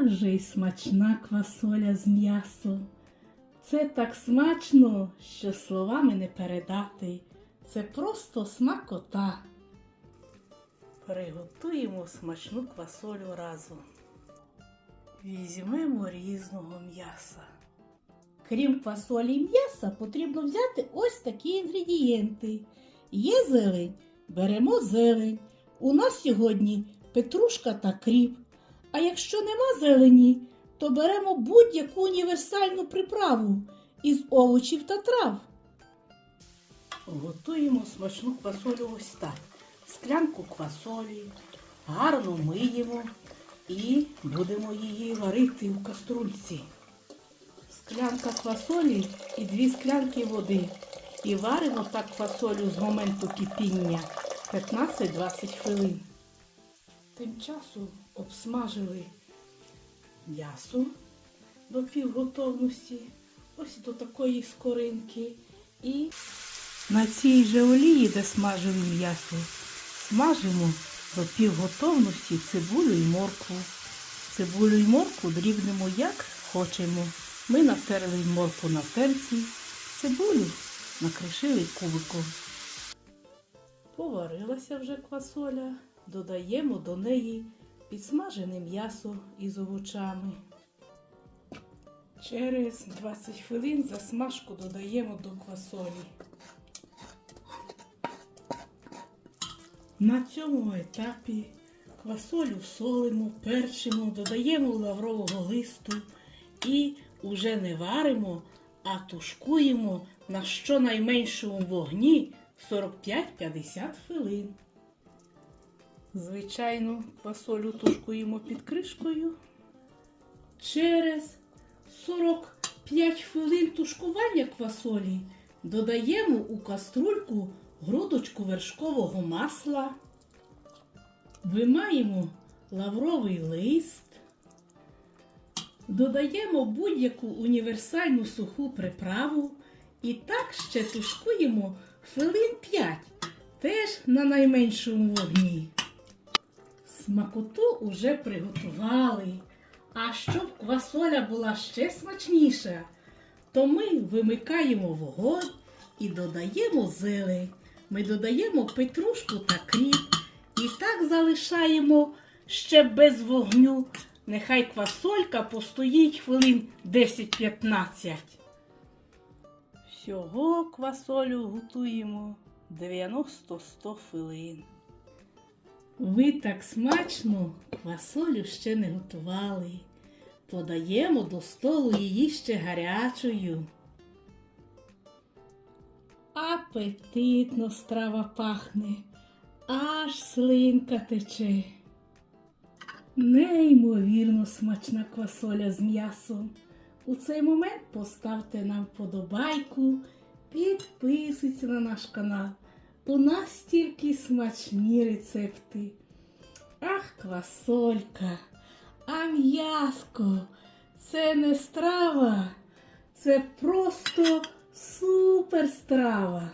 Як же й смачна квасоля з м'ясом. Це так смачно, що словами не передати. Це просто смакота. Приготуємо смачну квасолю разом. Візьмемо різного м'яса. Крім квасолі і м'яса, потрібно взяти ось такі інгредієнти. Є зелень, беремо зелень. У нас сьогодні петрушка та кріп. А якщо нема зелені, то беремо будь-яку універсальну приправу із овочів та трав. Готуємо смачну квасолю ось так. Склянку квасолі, гарно миємо і будемо її варити у каструльці. Склянка квасолі і дві склянки води. І варимо так квасолю з моменту кипіння 15-20 хвилин. Тим часом обсмажили м'ясо до півготовності, ось до такої скоринки. І на цій же олії, де смажили м'ясо, смажимо до півготовності цибулю і моркву. Цибулю і моркву дрібнемо як хочемо. Ми натерли моркву на терці, цибулю накришили кубиком. Поварилася вже квасоля, додаємо до неї підсмажене м'ясо із овочами. Через 20 хвилин засмажку додаємо до квасолі. На цьому етапі квасолю солимо, перчимо, додаємо лаврового листу і уже не варимо, а тушкуємо на щонайменшому вогні 45-50 хвилин. Звичайно, квасолю тушкуємо під кришкою. Через 45 хвилин тушкування квасолі додаємо у каструльку грудочку вершкового масла, вимаємо лавровий лист, додаємо будь-яку універсальну суху приправу і так ще тушкуємо хвилин 5, теж на найменшому вогні. Смакоту уже приготували. А щоб квасоля була ще смачніша, то ми вимикаємо вогонь і додаємо зелень. Ми додаємо петрушку та кріп і так залишаємо ще без вогню. Нехай квасолька постоїть хвилин 10-15. Всього квасолю готуємо 90-100 хвилин. Ви так смачно квасолю ще не готували. Подаємо до столу її ще гарячою. Апетитно страва пахне, аж слинка тече. Неймовірно смачна квасоля з м'ясом. У цей момент поставте нам вподобайку, підписуйтесь на наш канал. У нас тільки смачні рецепти. Ах, квасолька, а м'яско, це не страва, це просто супер страва.